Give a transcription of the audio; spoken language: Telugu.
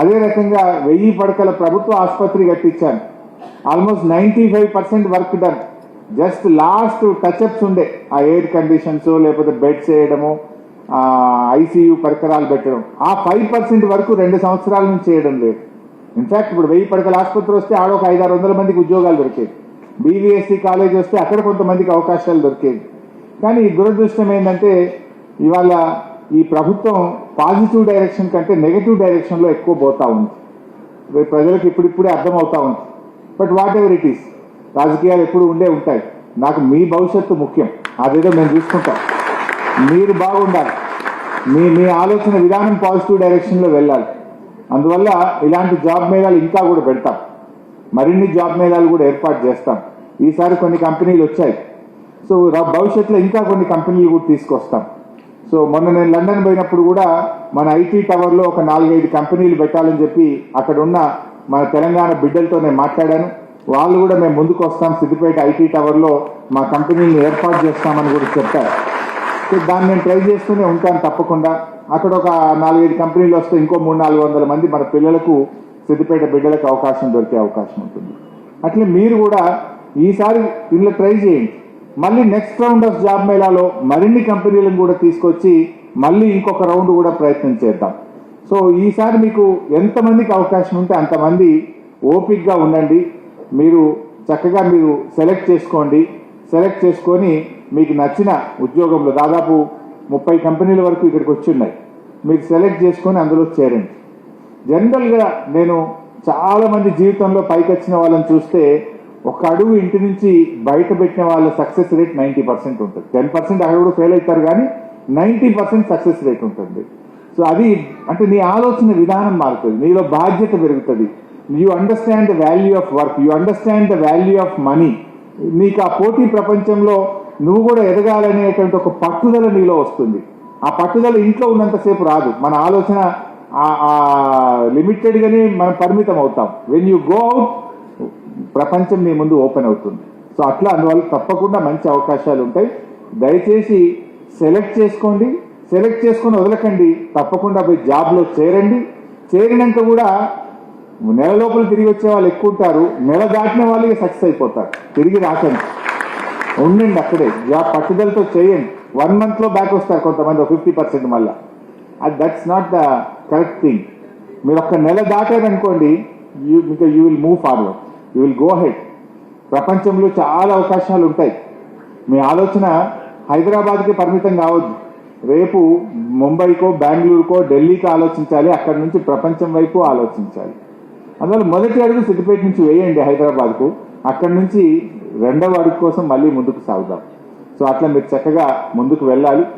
అదే రకంగా వెయ్యి పడకల ప్రభుత్వ ఆసుపత్రి కట్టించాను almost ninety five percent work done just last touch ups ఉండే. ఆ ఎయిర్ కండిషన్స్ లేకపోతే బెడ్స్ వేయడము ఐసీయూ పరికరాలు పెట్టడం. ఆ ఫైవ్ పర్సెంట్ వరకు రెండు సంవత్సరాల నుంచి చేయడం లేదు. ఇన్ఫాక్ట్ ఇప్పుడు వెయ్యి పడకల ఆసుపత్రి వస్తే ఆడ ఒక ఐదారు వందల మందికి ఉద్యోగాలు దొరికేది బీవీఎస్సీ కాలేజ్ వస్తే అక్కడ కొంతమందికి అవకాశాలు దొరికేది కానీ దురదృష్టం ఏంటంటే ఇవాళ ఈ ప్రభుత్వం పాజిటివ్ డైరెక్షన్ కంటే నెగటివ్ డైరెక్షన్లో ఎక్కువ పోతా ఉంది. రేపు ప్రజలకు ఇప్పుడిప్పుడే అర్థమవుతూ ఉంది. But what ever it is రాజకీయాలు ఎప్పుడు ఉండే ఉంటాయి. నాకు మీ భవిష్యత్తు ముఖ్యం. అదేదో మేము చూసుకుంటాం. మీరు బాగుండాలి. మీ మీ ఆలోచన విధానం పాజిటివ్ డైరెక్షన్లో వెళ్ళాలి. అందువల్ల ఇలాంటి జాబ్ మేళాలు ఇంకా కూడా పెడతాం. మరిన్ని జాబ్ మేళాలు కూడా ఏర్పాటు చేస్తాం. ఈసారి కొన్ని కంపెనీలు వచ్చాయి. సో భవిష్యత్తులో ఇంకా కొన్ని కంపెనీలు కూడా తీసుకొస్తాం. సో మొన్న నేను లండన్ పోయినప్పుడు కూడా మన ఐటీ టవర్లో ఒక నాలుగైదు కంపెనీలు పెట్టాలని చెప్పి అక్కడ ఉన్న మన తెలంగాణ బిడ్డలతో నేను మాట్లాడాను. వాళ్ళు కూడా మేము ముందుకు వస్తాం. సిద్దిపేట ఐటీ టవర్లో మా కంపెనీని ఏర్పాటు చేస్తామని కూడా చెప్పారు. సో దాన్ని నేను ట్రై చేస్తూనే ఉంటాను తప్పకుండా. అక్కడ ఒక నాలుగైదు కంపెనీలు వస్తే ఇంకో మూడు నాలుగు వందల మంది మన పిల్లలకు సిద్దిపేట బిడ్డలకు అవకాశం దొరికే అవకాశం ఉంటుంది. అట్లే మీరు కూడా ఈసారి ఇందులో ట్రై చేయండి. మళ్ళీ నెక్స్ట్ రౌండ్ ఆఫ్ జాబ్ మేళాలో మరిన్ని కంపెనీలను కూడా తీసుకొచ్చి మళ్ళీ ఇంకొక రౌండ్ కూడా ప్రయత్నం చేద్దాం. సో ఈసారి మీకు ఎంతమందికి అవకాశం ఉంటే అంతమంది ఓపిక్గా ఉండండి. మీరు చక్కగా మీరు సెలెక్ట్ చేసుకోండి. సెలెక్ట్ చేసుకొని మీకు నచ్చిన ఉద్యోగంలో దాదాపు ముప్పై కంపెనీల వరకు ఇక్కడికి వచ్చి ఉన్నాయి. మీరు సెలెక్ట్ చేసుకొని అందులో చేరండి. జనరల్గా నేను చాలామంది జీవితంలో పైకి వచ్చిన వాళ్ళని చూస్తే ఒక అడుగు ఇంటి నుంచి బయట పెట్టిన వాళ్ళ సక్సెస్ రేట్ నైంటీ పర్సెంట్ ఉంటుంది. టెన్ పర్సెంట్ అక్కడ కూడా ఫెయిల్ అవుతారు కానీ నైంటీ పర్సెంట్ సక్సెస్ రేట్ ఉంటుంది. సో అది అంటే నీ ఆలోచన విధానం మారుతుంది. నీలో బాధ్యత పెరుగుతుంది. You understand the value of work you understand the value of money నీకు ఆ పోటీ ప్రపంచంలో నువ్వు కూడా ఎదగాలనేటువంటి ఒక పట్టుదల నీలో వస్తుంది. ఆ పట్టుదల ఇంట్లో ఉన్నంతసేపు రాదు. మన ఆలోచన లిమిటెడ్గానే మనం పరిమితం అవుతాం వెన్ యూ గో అవుట్ ప్రపంచం మీ ముందు ఓపెన్ అవుతుంది. సో అట్లా అందువల్ల తప్పకుండా మంచి అవకాశాలు ఉంటాయి. దయచేసి సెలెక్ట్ చేసుకోండి. సెలెక్ట్ చేసుకొని వదలకండి. తప్పకుండా పోయి జాబ్లో చేరండి. చేరినాక కూడా నెల లోపల తిరిగి వచ్చే వాళ్ళు ఎక్కువ ఉంటారు. నెల దాటిన వాళ్ళకి సక్సెస్ అయిపోతారు. తిరిగి రాకండి. ఉండండి అక్కడే. జాబ్ పట్టుదలతో చేయండి. వన్ మంత్లో బ్యాక్ వస్తారు కొంతమంది ఫిఫ్టీ పర్సెంట్ మళ్ళా. అది that's not the correct thing మీరు ఒక్క నెల దాటారనుకోండి యూ ఇంకా you will move forward you will go ahead ప్రపంచంలో చాలా అవకాశాలు ఉంటాయి. మీ ఆలోచన హైదరాబాద్కి పరిమితం కావద్దు. రేపు ముంబైకో బెంగళూరుకో ఢిల్లీకి ఆలోచించాలి. అక్కడి నుంచి ప్రపంచం వైపు ఆలోచించాలి. అందువల్ల మొదటి అడుగు సిద్దిపేట నుంచి వేయండి హైదరాబాద్కు. అక్కడి నుంచి రెండవ అడుగు కోసం మళ్ళీ ముందుకు సాగుదాం. సో అట్లా మీరు చక్కగా ముందుకు వెళ్ళాలి.